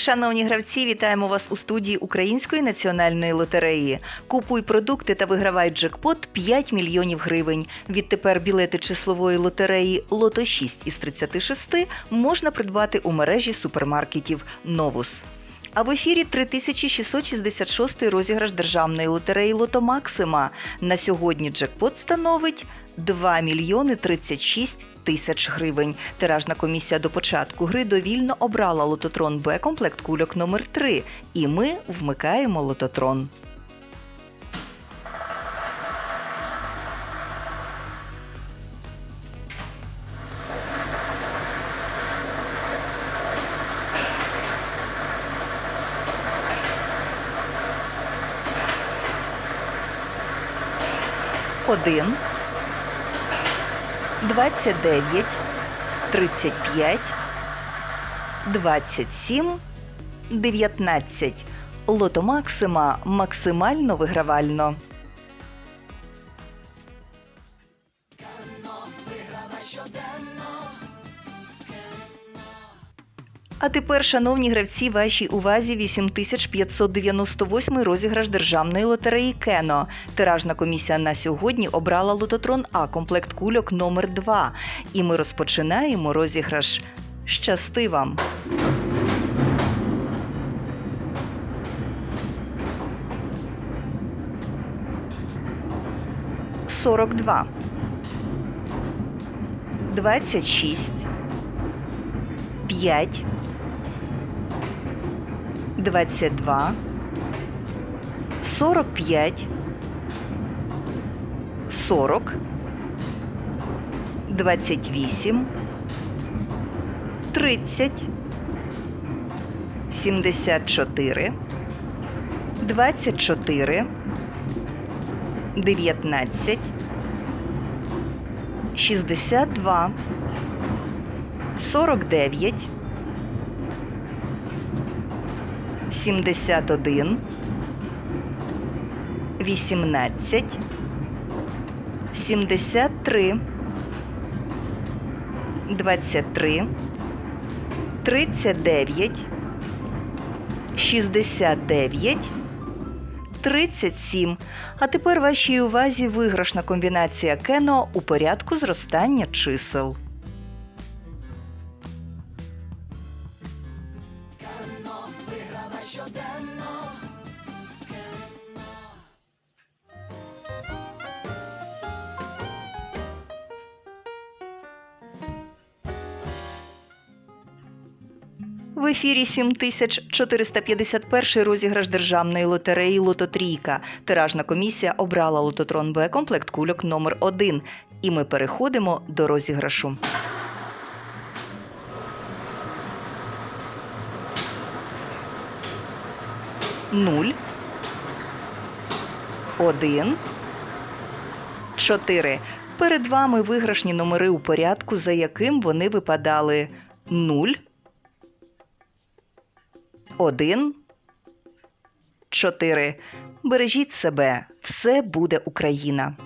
Шановні гравці, вітаємо вас у студії Української національної лотереї. Купуй продукти та вигравай джекпот 5 мільйонів гривень. Відтепер білети числової лотереї Лото 6 із 36 можна придбати у мережі супермаркетів Новус. А в ефірі 3666 розіграш державної лотереї Лото Максима. На сьогодні джекпот становить 2 мільйони 36 тисяч гривень. Тиражна комісія до початку гри довільно обрала лототрон Б комплект кульок номер 3 І ми вмикаємо лототрон. Один, двадцять дев'ять, тридцять п'ять, двадцять сім, дев'ятнадцять. Лото Максима максимально вигравально. А тепер, шановні гравці, вашій увазі 8598 розіграш державної лотереї Кено. Тиражна комісія на сьогодні обрала лототрон А комплект кульок номер 2 І ми розпочинаємо розіграш. Щасти вам! Сорок два. Двадцять шість. П'ять. 22, 45, 40, 28, 30, 74, 24, 19, 62, 49, 71, 18, 73, 23, 39, 69, 37. А тепер вашій увазі виграшна комбінація кено у порядку зростання чисел. В ефірі 7451 розіграш державної лотереї Лототрійка. Тиражна комісія обрала лототрон Б комплект кульок номер 1 І ми переходимо до розіграшу. Нуль. Один. Чотири. Перед вами виграшні номери у порядку, за яким вони випадали 0, 1, 4. Бережіть себе. Все буде Україна.